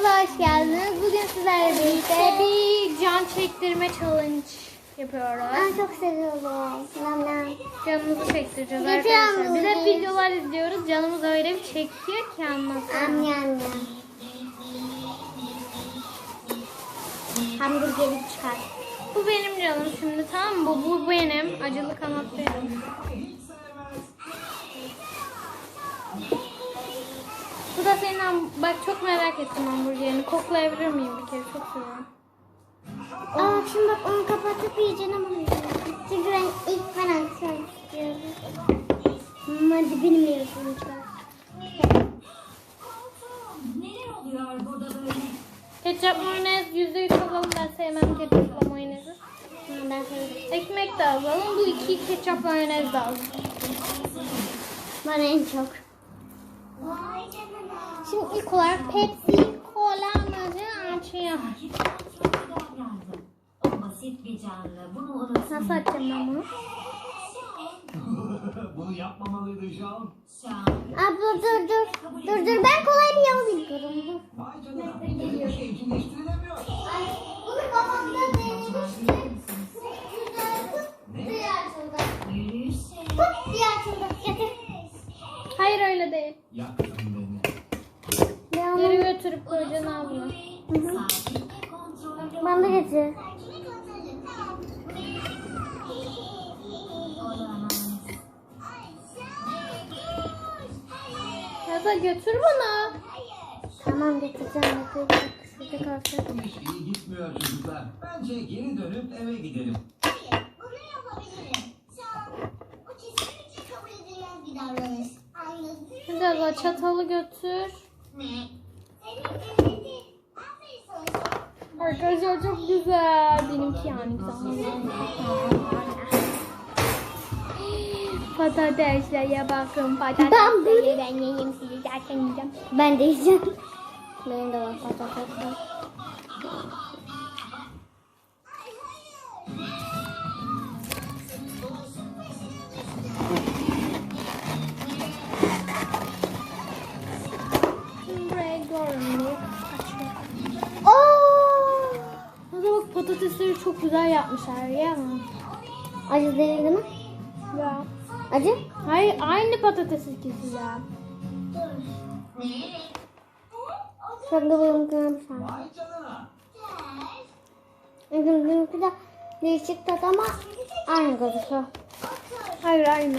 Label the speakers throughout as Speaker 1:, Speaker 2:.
Speaker 1: kanalımıza hoş geldiniz. Bugün sizlerle birlikte bir can çektirme challenge yapıyoruz.
Speaker 2: Ben çok seviyorum. Nam nam.
Speaker 1: Canımızı çektireceğiz
Speaker 2: Getir
Speaker 1: arkadaşlar. Biz hep videolar izliyoruz. Canımız öyle bir çekiyor ki
Speaker 2: yam yam. Hamburgeri çıkar.
Speaker 1: Bu benim canım şimdi tamam mı? Bu, bu benim. Acılı kanat benim. Bu da senin ham- bak çok merak ettim hamburgerini. Koklayabilir miyim bir kere? Çok seviyorum.
Speaker 2: Aa şimdi bak onu kapatıp yiyeceğim ama. Çünkü ben ilk ben açmak istiyorum. Hmm, Hadi bilmiyorsun çıkar.
Speaker 3: Neler oluyor burada böyle?
Speaker 1: Ketçap mayonez %3 alalım. Ben sevmem ketçapla mayonezi.
Speaker 2: Ben seviyorum.
Speaker 1: Ekmek de alalım. Bu iki ketçap mayonez de alalım.
Speaker 2: Bana en çok.
Speaker 1: Şimdi ilk olarak Pepsi Cola mızı açıyorum.
Speaker 3: Çok davrandı. O basit bir canlı. Bunu unutma.
Speaker 1: Nasıl açacağım ben bunu?
Speaker 4: Bunu yapmamalıydı Jean.
Speaker 2: Abla dur dur. Dur dur ben kolay bir yol biliyorum.
Speaker 4: Vay canına. Bir şey evcilleştirilemiyor.
Speaker 2: Bunu kafamda denemiştim. Tut. Getir.
Speaker 1: Hayır öyle değil. Ya da götür bana.
Speaker 2: Tamam getireceğim. getireceğim. Şurada kalsın.
Speaker 4: Bu iş iyi gitmiyor çocuklar. Bence geri dönüp eve gidelim.
Speaker 5: Bunu yapabilirim. An o kesinlikle kabul edilmez bir davranış. Anladın mı?
Speaker 1: Hadi abla çatalı götür.
Speaker 5: Ne? Senin.
Speaker 1: Arkadaşlar çok güzel. Benimki yani güzel. Patateslere bakın patatesleri ben yiyeyim sizi zaten yiyeceğim.
Speaker 2: Ben de yiyeceğim. Benim de var patates
Speaker 1: bak patatesleri çok güzel yapmışlar ya?
Speaker 2: Acı değil mi?
Speaker 1: Ya.
Speaker 2: Acı?
Speaker 1: Hayır aynı patates ikisi ya.
Speaker 2: Boyum kırmışlar.
Speaker 4: Vay canına.
Speaker 2: Benimki de değişik tat ama aynı gözüküyor.
Speaker 1: Hayır aynı.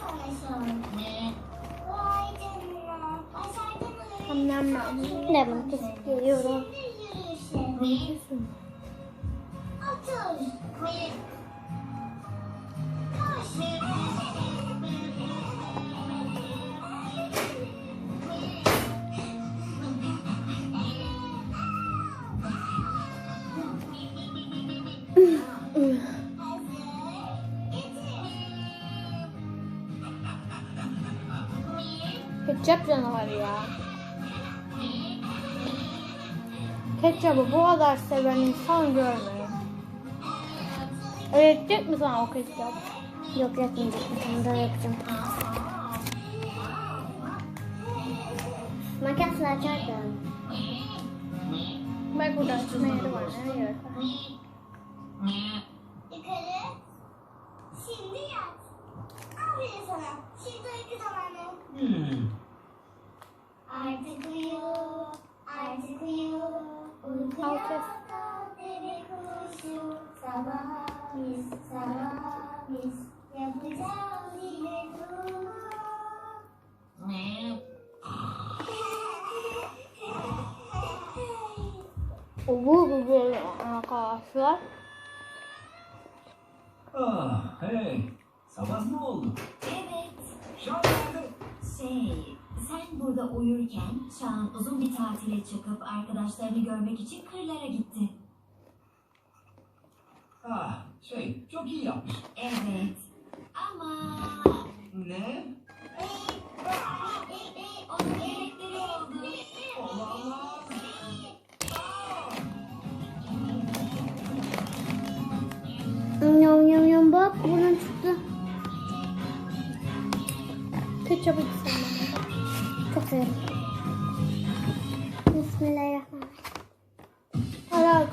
Speaker 5: Sana şu an. Ne? Vay canına. Başardın
Speaker 1: Ketçap canavarı ya. Ketçabı bu kadar seven insan görmedim. Öğretecek mi sana o ketçap?
Speaker 2: Yok yapmayacak. Tane daha yapacağım. Makasla açardım.
Speaker 1: Bak burada açma yeri var. Her yer var.
Speaker 5: Yukarı. Şimdi yat. Aferin sana. Şimdi uyku zamanı.
Speaker 4: Hmm.
Speaker 5: Bunu.
Speaker 1: Bu güzel arkadaşlar.
Speaker 4: Ah, hey. Sabah mı oldu?
Speaker 3: Evet.
Speaker 4: Nerede?
Speaker 3: Şey, sen burada uyurken Şan uzun bir tatile çıkıp arkadaşlarını görmek için kırlara gitti.
Speaker 4: Ah, şey, çok iyi yapmış.
Speaker 3: Evet. Ama
Speaker 4: Ne?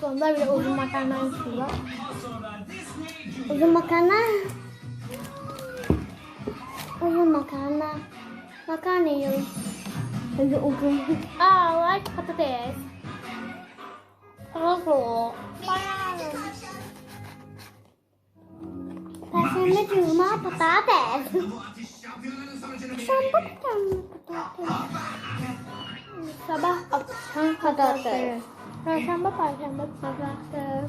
Speaker 1: Onda bile uzun makarna var.
Speaker 2: Uzun makarna. Uzun makarna. Makarna yiyorum. Hadi uzun.
Speaker 1: Aa, like patates. Oho.
Speaker 2: Perşembe cuma patates. Perşembe cuma patates.
Speaker 1: Sabah akşam patates. Perşembe perşembe
Speaker 5: eğitimine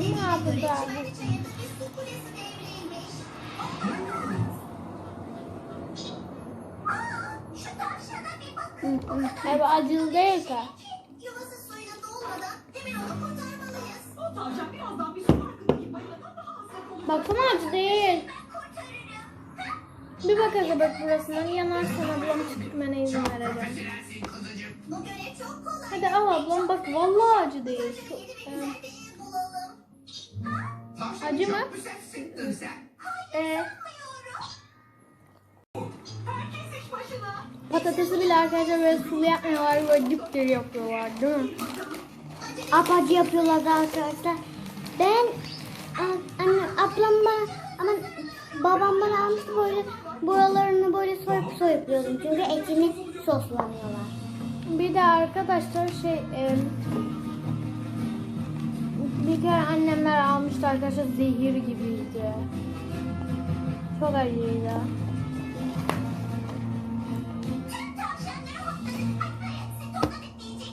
Speaker 1: Ne
Speaker 5: bir bakın.
Speaker 1: Ev acılı değil ki.
Speaker 5: Yuvası suyuna dolmadan hemen onu
Speaker 3: bir su parkındaki balinadan daha.
Speaker 1: Baksana acı değil. Bir bak Elizabeth burasından yanarsan ablam tükürmene izin vereceğim. Hadi al ablam bak vallahi acı değil.
Speaker 5: Bir
Speaker 1: e, acı mı?
Speaker 4: Çok.
Speaker 1: E, patatesi bile arkadaşlar böyle sulu yapmıyorlar böyle dipdiri yapıyorlar değil mi?
Speaker 2: Apacı yapıyorlar da arkadaşlar. Ben anne ablam bana ama babam bana almıştı böyle buralarını böyle soyup soyup yiyordum. Çünkü etini soslanıyorlar.
Speaker 1: Bir de arkadaşlar şey e, bir kere annemler almıştı arkadaşlar zehir gibiydi. Çok acıydı.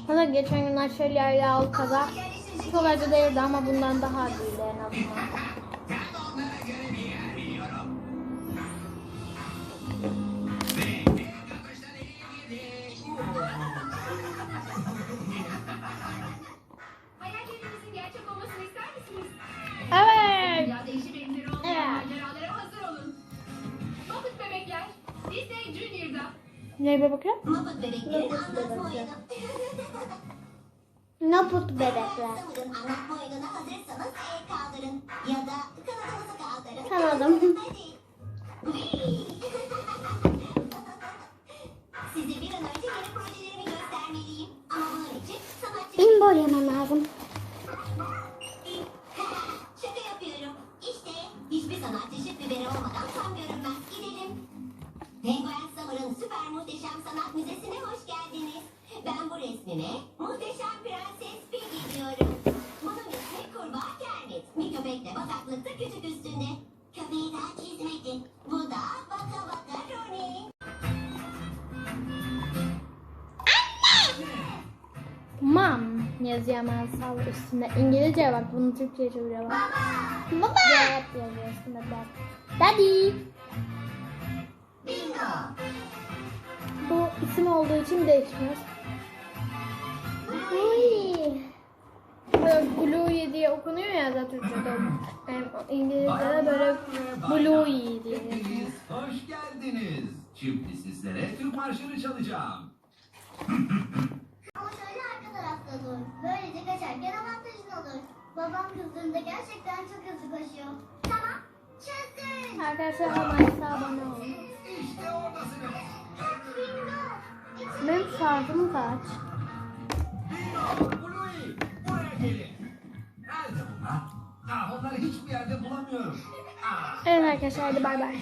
Speaker 1: Bana geçen gün şöyle al kadar çok acı değildi ama bundan daha acıydı en azından. Neye bakayım?
Speaker 5: Muppet bebeklerin anlatma oyunu.
Speaker 2: Bebekler.
Speaker 5: Anlatma oyununa hazırsanız el kaldırın. Ya da kanadınızı kaldırın.
Speaker 2: Kanadım.
Speaker 5: Size bir an önce yeni projelerimi göstermeliyim. Ama bunun için sanatçı...
Speaker 2: Bimbol yemem lazım.
Speaker 1: Sağ üstünde. İngilizce bak bunu Türkçe'ye çeviriyor bak.
Speaker 2: Baba.
Speaker 1: Cevap yazıyor üstünde dad. Daddy.
Speaker 5: Bingo.
Speaker 1: Bu isim olduğu için değişmez. Uy. Böyle diye okunuyor ya da Türkçe'de. Yani İngilizce'de böyle Bluey diye.
Speaker 4: Hepiniz hoş geldiniz. Şimdi sizlere Türk marşını çalacağım.
Speaker 5: Dur. Böylece kaçarken avantajın olur. Babam kızdığında gerçekten çok hızlı koşuyor. Tamam. Çözdün.
Speaker 1: Arkadaşlar hemen size abone olun.
Speaker 4: İşte oradasınız.
Speaker 5: Bingo.
Speaker 1: Benim şarjım kaç?
Speaker 4: Bino, Bluey, buraya gelin. Nerede bunlar? Ah, onları hiçbir yerde bulamıyorum. Ah,
Speaker 1: Evet arkadaşlar hadi bay bay.